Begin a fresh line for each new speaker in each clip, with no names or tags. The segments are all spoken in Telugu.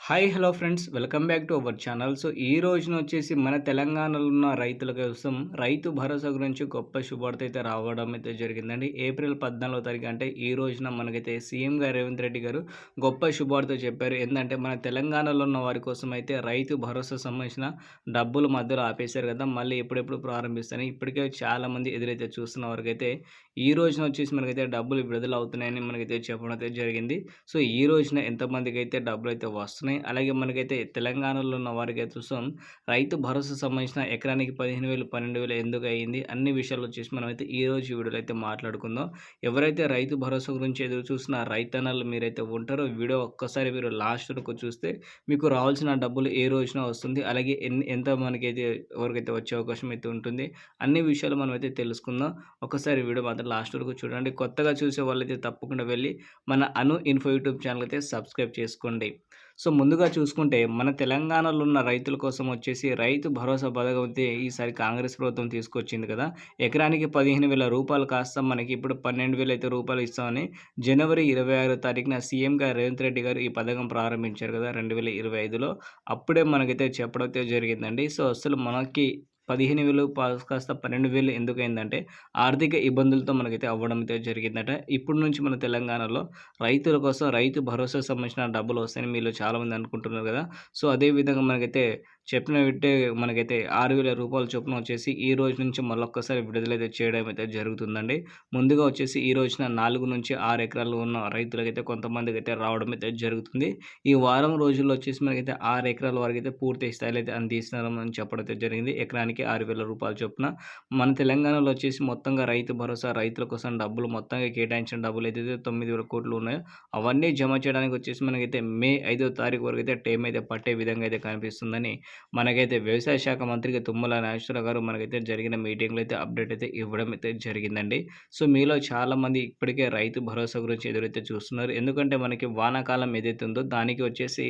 Hi hello friends welcome back to our channel so ఈ రోజున వచ్చేసి మన తెలంగాణలో ఉన్న రైతుల కోసం రైతు భరోసా గురించి గొప్ప శుభార్త అయితే రావడం అయితే జరిగిందండి. ఏప్రిల్ పద్నాలుగో తారీఖు అంటే ఈ రోజున మనకైతే సీఎం గారు రేవంత్ రెడ్డి గారు గొప్ప శుభార్త చెప్పారు. ఏంటంటే మన తెలంగాణలో ఉన్న వారి కోసం అయితే రైతు భరోసా సంబంధించిన డబ్బులు మధ్యలో ఆపేశారు కదా. మళ్ళీ ఎప్పుడెప్పుడు ప్రారంభిస్తారని ఇప్పటికే చాలామంది ఎదురైతే చూస్తున్న వారికైతే ఈ రోజున వచ్చేసి మనకైతే డబ్బులు విడుదల అవుతున్నాయని మనకైతే చెప్పడం అయితే జరిగింది. సో ఈ రోజున ఎంతమందికి అయితే డబ్బులు అయితే వస్తున్నాయి అలాగే మనకైతే తెలంగాణలో ఉన్న వారికి అయితే చూస్తాం. రైతు భరోసా సంబంధించిన ఎకరానికి పదిహేను వేలు పన్నెండు వేలు ఎందుకు అయ్యింది అన్ని విషయాలు వచ్చేసి మనమైతే ఈ రోజు వీడియోలో అయితే మాట్లాడుకుందాం. ఎవరైతే రైతు భరోసా గురించి ఎదురు చూసిన రైతన్నలు మీరైతే ఉంటారో వీడియో ఒక్కసారి మీరు లాస్ట్ వరకు చూస్తే మీకు రావాల్సిన డబ్బులు ఏ రోజున వస్తుంది? అలాగే ఎన్ని ఎంత మనకైతే ఎవరికైతే వచ్చే అవకాశం అయితే ఉంటుంది? అన్ని విషయాలు మనం అయితే తెలుసుకుందాం ఒకసారి వీడియో మాత్రం లాస్ట్ వరకు చూడండి. కొత్తగా చూసే వాళ్ళైతే తప్పకుండా వెళ్ళి మన అను ఇన్ఫో యూట్యూబ్ ఛానల్ అయితే సబ్స్క్రైబ్ చేసుకోండి. సో ముందుగా చూసుకుంటే మన తెలంగాణలో ఉన్న రైతుల కోసం వచ్చేసి రైతు భరోసా పథకం అయితే ఈసారి కాంగ్రెస్ ప్రభుత్వం తీసుకొచ్చింది కదా. ఎకరానికి పదిహేను వేల రూపాయలు కాస్త మనకి ఇప్పుడు పన్నెండు వేలు అయితే రూపాయలు ఇస్తామని జనవరి ఇరవై ఆరో తారీఖున సీఎం రేవంత్ రెడ్డి గారు ఈ పథకం ప్రారంభించారు కదా రెండు వేల ఇరవై ఐదులో. అప్పుడే మనకైతే చెప్పడం అయితే జరిగిందండి. సో అసలు మనకి పదిహేను వేలు కాస్త పన్నెండు వేలు ఎందుకు అయిందంటే ఆర్థిక ఇబ్బందులతో మనకైతే అవ్వడం అయితే జరిగిందట. ఇప్పుడు నుంచి మన తెలంగాణలో రైతుల కోసం రైతు భరోసా సంబంధించిన డబ్బులు వస్తాయని మీరు చాలామంది అనుకుంటున్నారు కదా. సో అదేవిధంగా మనకైతే చెప్పిన విట్టే మనకైతే ఆరు వేల రూపాయల చొప్పున వచ్చేసి ఈ రోజు నుంచి మళ్ళొక్కసారి విడుదలైతే చేయడం అయితే జరుగుతుందండి. ముందుగా వచ్చేసి ఈ రోజున నాలుగు నుంచి ఆరు ఎకరాలు ఉన్న రైతులకైతే కొంతమందికి అయితే రావడం అయితే జరుగుతుంది. ఈ వారం రోజుల్లో వచ్చేసి మనకైతే ఆరు ఎకరాల వరకు అయితే పూర్తి స్థాయిలో అయితే అందిస్తున్నారని చెప్పడం అయితే జరిగింది. ఎకరానికి ఆరు వేల రూపాయల చొప్పున మన తెలంగాణలో వచ్చేసి మొత్తంగా రైతు భరోసా రైతుల కోసం డబ్బులు మొత్తంగా కేటాయించిన డబ్బులు అయితే తొమ్మిది వేల కోట్లు ఉన్నాయో అవన్నీ జమ చేయడానికి వచ్చేసి మనకైతే మే ఐదో తారీఖు వరకు అయితే టైం అయితే పట్టే విధంగా అయితే కనిపిస్తుందని మనకైతే వ్యవసాయ శాఖ మంత్రికి తుమ్మల నాగేశ్వరరావు గారు మనకైతే జరిగిన మీటింగ్లో అయితే అప్డేట్ అయితే ఇవ్వడం అయితే జరిగిందండి. సో మీలో చాలామంది ఇప్పటికే రైతు భరోసా గురించి ఎదురైతే చూస్తున్నారు. ఎందుకంటే మనకి వానాకాలం ఏదైతే ఉందో దానికి వచ్చేసి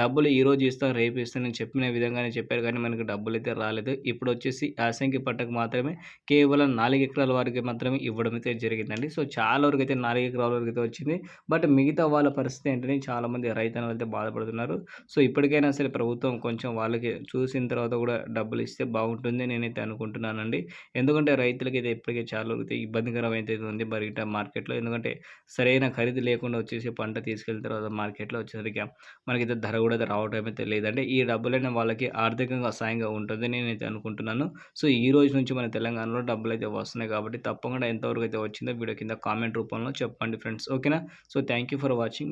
డబ్బులు ఈ రోజు ఇస్తాం రేపు ఇస్తానని చెప్పిన విధంగానే చెప్పారు. కానీ మనకి డబ్బులు అయితే రాలేదు. ఇప్పుడు వచ్చేసి యాసంగి పంటకు మాత్రమే కేవలం నాలుగు ఎకరాల వరకు మాత్రమే ఇవ్వడం అయితే జరిగిందండి. సో చాలా వరకు అయితే నాలుగు ఎకరాల వరకు అయితే వచ్చింది. బట్ మిగతా వాళ్ళ పరిస్థితి ఏంటని చాలామంది రైతన్నలు అయితే బాధపడుతున్నారు. సో ఇప్పటికైనా సరే ప్రభుత్వం కొంచెం వాళ్ళకి చూసిన తర్వాత కూడా డబ్బులు ఇస్తే బాగుంటుంది నేనైతే అనుకుంటున్నానండి. ఎందుకంటే రైతులకి అయితే ఇప్పటికే చాలా ఇబ్బందికరమైతే అయితే ఉంది బయట మార్కెట్లో. ఎందుకంటే సరైన ఖరీదు లేకుండా వచ్చేసి పంట తీసుకెళ్ళిన తర్వాత మార్కెట్లో వచ్చేసరికి మనకైతే ధర కూడా రావడం అయితే లేదంటే ఈ డబ్బులైనా వాళ్ళకి ఆర్థికంగా సాయంగా ఉంటుంది నేనైతే అనుకుంటున్నాను. సో ఈ రోజు నుంచి మన తెలంగాణలో డబ్బులు అయితే వస్తున్నాయి కాబట్టి తప్పకుండా ఎంతవరకు అయితే వచ్చిందో వీడియో కింద కామెంట్ రూపంలో చెప్పండి ఫ్రెండ్స్. ఓకేనా? So thank you for watching.